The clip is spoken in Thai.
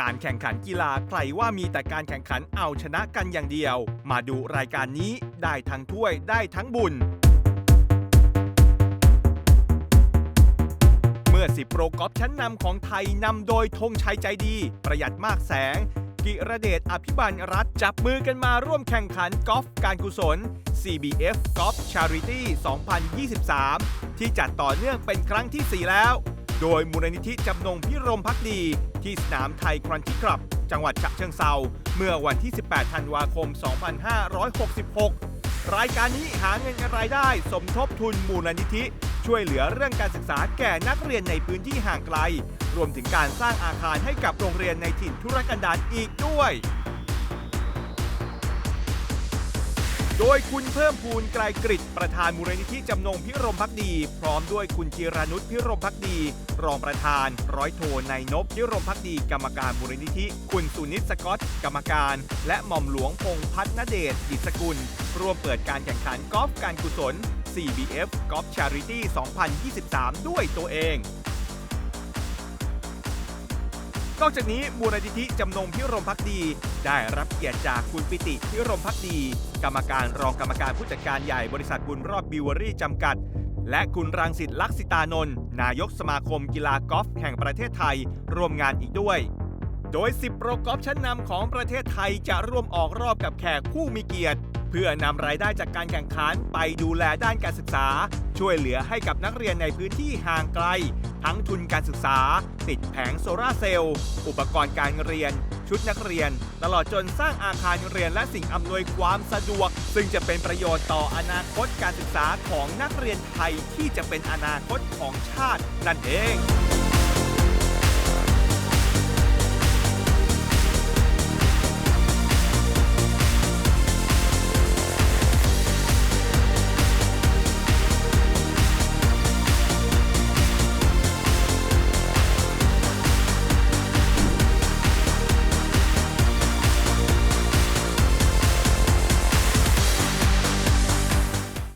การแข่งขันกีฬาใครว่ามีแต่การแข่งขันเอาชนะกันอย่างเดียว มาดูรายการนี้ได้ทั้งถ้วยได้ทั้งบุญ เมื่อสิบโปรกอล์ฟชั้นนำของไทยนำโดยธงชัยใจดี ประหยัดมากแสง กิระเดชอภิบาลรัฐจับมือกันมาร่วมแข่งขันกอล์ฟการกุศล CBF Golf Charity 2023 ที่จัดต่อเนื่องเป็นครั้งทีสี่4 แล้ว โดยมูลนิธิจำนงพิรมพักดีที่สนามไทยครันชิคลับ จังหวัดฉะเชิงเซาเมื่อวันที่ 18 ธันวาคม 2566 รายการนี้หาเงินรายได้สมทบทุนมูลนิธิ ช่วยเหลือเรื่องการศึกษาแก่นักเรียนในพื้นที่ห่างไกล รวมถึงการสร้างอาคารให้กับโรงเรียนในถิ่นธุรกันดารอีกด้วย โดยคุณเพิ่มพูนไกลกริตประธานมูลนิธิจำนงพิรมพักดี พร้อมด้วยคุณจิรานุชพิรมพักดี รองประธาน ร้อยโทนายนพพิรมพักดี กรรมการมูลนิธิ คุณสุนิตสกอต กรรมการ และหม่อมหลวงพงษ์พัฒนเดชดิษกุล ร่วมเปิดการแข่งขันกอล์ฟการกุศล CBF Golf Charity 2023 ด้วยตัวเอง นอกจากนี้มูลนิธิจำนงพิรมพักดี ได้รับเกียรติจากคุณปิติพิรมพักดี กรรมการรองกรรมการผู้จัดการใหญ่บริษัทบุญรอบบิวเวอรี่จำกัด และคุณรังสิตลักษิตานนท์นายกสมาคมกีฬากอล์ฟแห่งประเทศไทยร่วมงานอีกด้วย โดย 10 โปรกอล์ฟชั้นนำของประเทศไทยจะร่วมออกรอบกับแขกผู้มีเกียรติ เพื่อนำรายได้จากการแข่งขันไปดูแลด้านการศึกษา ช่วยเหลือให้กับนักเรียนในพื้นที่ห่างไกล ทั้งทุนการศึกษา ติดแผงโซลาเซลล์ อุปกรณ์การเรียน ชุดนักเรียน ตลอดจนสร้างอาคารเรียนและสิ่งอำนวยความสะดวก ซึ่งจะเป็นประโยชน์ต่ออนาคตการศึกษาของนักเรียนไทยที่จะเป็นอนาคตของชาตินั่นเอง